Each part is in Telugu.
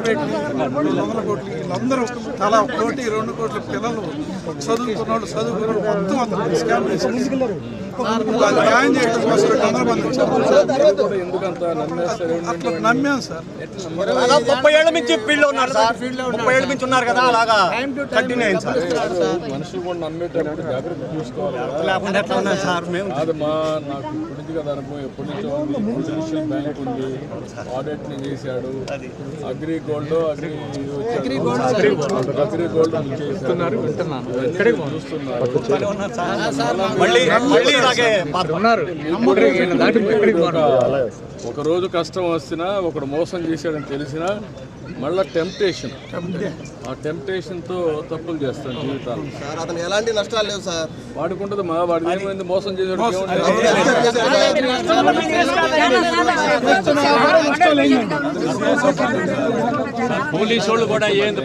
పెట్టి వందల కోట్లు వీళ్ళందరూ తలా కోటి రెండు కోట్ల పిల్లలు చదువుకున్న వాళ్ళు చదువుకున్న మొత్తం అందరూ స్కామ్ చేశారు వాళ్ళు న్యాయం చేయడం కోసం అట్లా నమ్మాం సార్. ముప్పై ఏళ్ళ నుంచి ఫీల్డ్లో ఉన్నారు సార్. ముప్పై ఏళ్ళ నుంచి ఉన్నారు కదా అలాగా కంటిన్యూ అయింది సార్. మనుషులు కూడా నమ్మేటప్పుడు జాగ్రత్త చూసుకోవాలి. లేకుండా ఎట్లా ఉన్నాయి సార్ మేము? అది మా నాకు ఇప్పటికి కదా అనుభవం ఎప్పటి నుంచో ఉంది. బ్యాంక్ ఉంది. ఆడిట్ని చేశాడు. Agri Gold Agri Agri Gold Agri Gold చేస్తున్నారు చూస్తున్నారు మళ్ళీ మళ్ళీ ఒక- ఒక రోజు కష్టం వస్తున్నా ఒకడు మోసం చేశాడని తెలిసినా మళ్ళా టెంప్టేషన్. ఆ టెంప్టేషన్తో తప్పులు చేస్తాను జీవితాలు. సార్ అతను ఎలాంటి నష్టాలు లేవు సార్. వాడుకుంటుంది మా వాడికి ఏమైంది మోసం చేసాడు? పోలీసు వాళ్ళు కూడా ఏంది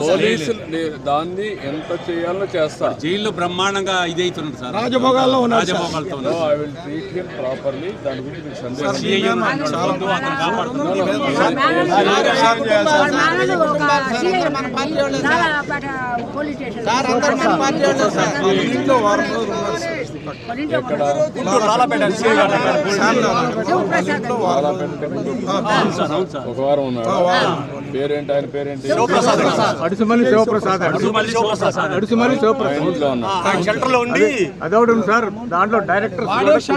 పోలీసులు దాన్ని ఎంత చేయాలో చేస్తా జైల్లో బ్రహ్మాండంగా ఇదైతున్నారు సార్. రాజభోగాల్లో రాజభోగాలతో కాపాడుతున్నాడు పోలీస్ స్టేషన్ ఇంట్లో వారం రోజులు ఒక వారం ఉన్నాడు పేరేంటి ఆయన పేరేంటి అడుసుమల్లి శివప్రసాద్ అడుసుమల్లి శివప్రసాద్ ఇంట్లో అదొకటి సార్ దాంట్లో డైరెక్టర్స్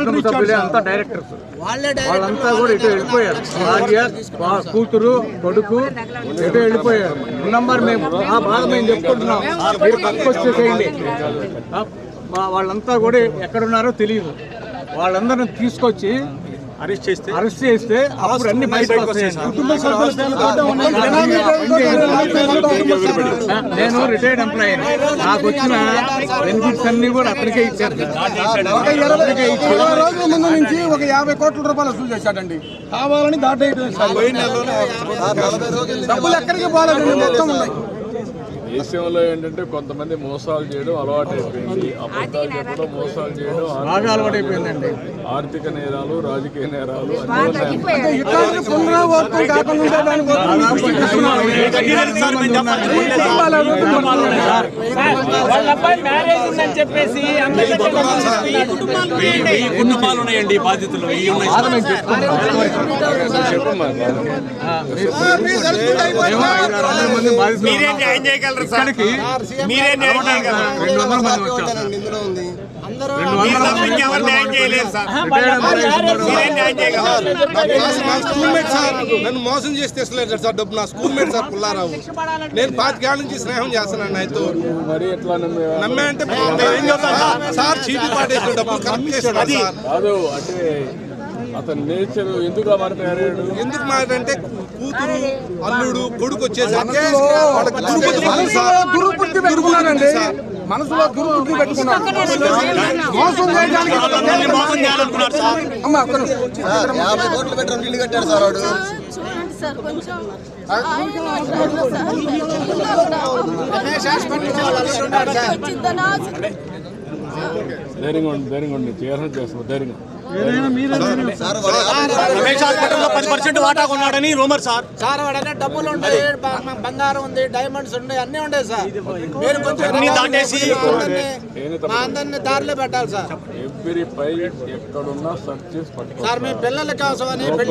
అంతా డైరెక్టర్స్ వాళ్ళంతా కూడా ఇటు వెళ్ళిపోయారు భార్య కూతురు కొడుకు ఇటు వెళ్ళిపోయారు నంబర్ మేము ఆ బాధ మేము చెప్పుకుంటున్నాం మీరు పక్కకు వచ్చేసేయండి వా- వాళ్ళంతా కూడా ఎక్కడున్నారో తెలియదు. వాళ్ళందరిని తీసుకొచ్చి అరెస్ట్ చేస్తే? అరెస్ట్ చేస్తే అప్పుడు అన్ని నేను రిటైర్డ్ ఎంప్లాయీ నాకు వచ్చిన బెనిఫిట్స్ అన్ని కూడా అతనికే ఇచ్చారు రోజుల ముందు నుంచి ఒక యాభై కోట్ల రూపాయలు వసూలు చేశాడండి. కావాలని నెలలోనే డబ్బులు ఎక్కడికి పోలేదండి. మొత్తం ఉన్నాయి. దేశంలో ఏంటంటే కొంతమంది మోసాలు చేయడం అలవాటు అయిపోయింది అబద్ధాలు చెప్పడం మోసాలు చేయడం బాగా అలవాటైపోయిందండి. ఆర్థిక నేరాలు రాజకీయ నేరాలు కుటుంబాలు ఉన్నాయండి. బాధితులు. చెప్పమ్మా మీరే. న్యాయం చేయగలరు? ఇక్కడికి మీరే రెండు వందల మంది. ఇందులో ఉంది నన్ను మోసం చేసి తెస్తలేదు సార్ డబ్బు నా స్కూల్ మేట్ సార్ పుల్లారావు నేను పాతికేళ్ళ నుంచి స్నేహం చేస్తున్నాను ఆయనతో నమ్మే అంటే సార్ చీటీ పాటేసిన డబ్బులు కరెక్ట్ చేస్తున్నాడు సార్ కాదు అంటే అతని నేచర్ ఎందుకు అలా మారిపోయాడు ఎందుకు మారంటే కూతురు అల్లుడు కొడుకు వచ్చేసరికి వాళ్ళకి దుర్బుద్ధి ఉంది సార్. దుర్బుద్ధి పెట్టుకున్నానండి మనసులో దుర్బుద్ధి పెట్టుకున్నాను మోసం చేయడానికి వాళ్ళందరినీ మోసం చేయాలనుకున్నారు సార్ అమ్మ ఒక్క నిమిషం. సార్ యాభై కోట్లు పెట్టడం ఇల్లు కట్టాడు సార్ వాడు చూడండి సార్ కొంచెం ఆయన మాట్లాడలేదు సార్ వచ్చిందనా ధైర్యంగా ఉండి ధైర్యంగా ఉండి చేయాలని చేస్తున్నాం ధైర్యంగా. సార్ వాడు రమేష్ హాస్పిటల్లో పది పర్సెంట్ వాటా కొన్నాడని రూమర్ సార్. సార్ వాడనే డబ్బులు ఉంటాయి బంగారం ఉంది డైమండ్స్ ఉన్నాయి అన్ని ఉంటాయి సార్. మీరు కొంచెం అన్ని దాటేసి మా అందరినీ- ఏమి మా అందరినీ దారిలో పెట్టాలి సార్. ఎక్కడున్నా సర్చ్ చేసి పట్టుకో సార్ మీ పిల్లల కోసమని